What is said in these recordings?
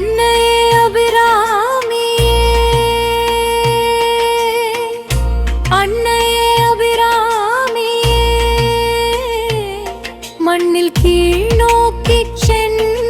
കണ്ണയെ അഭിരാമിയേ അണ്ണയെ അഭിരാമിയേ മണ്ണിൽ കീഴ്നോക്കി ചെന്നു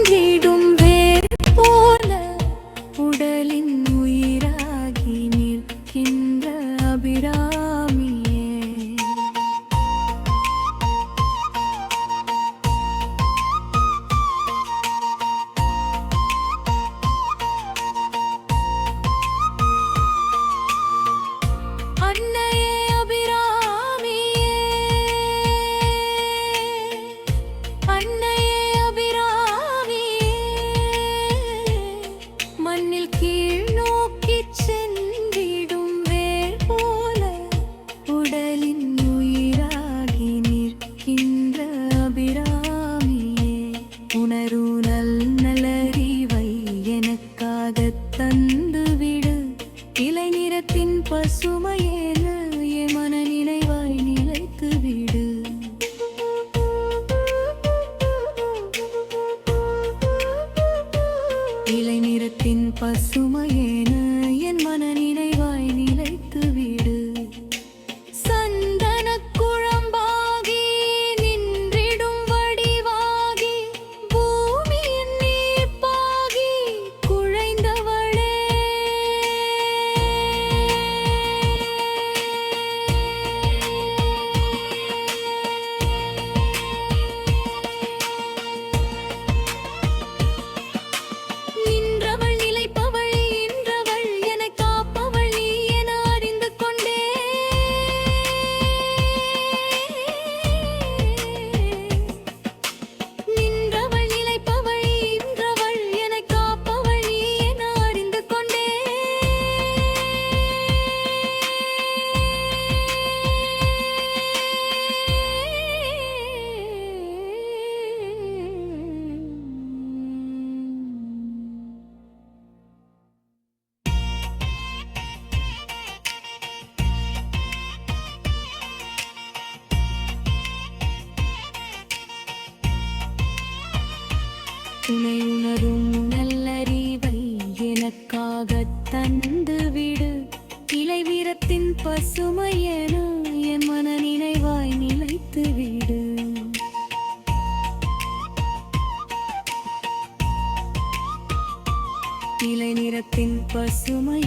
கருணல் நலறிவை எனக்காக தந்துவிடு. இலை நிறத்தின் பசுமையேன என் மன நினைவாய் நிலைத்து விடு இலை நிறத்தின் பசுமையேன துணை உணரும் நல்லறிவை எனக்காக தந்து விடு இலை வீரத்தின் பசுமை என என் மன நினைவாய் நிலைத்து விடு இலை நிறத்தின் பசுமை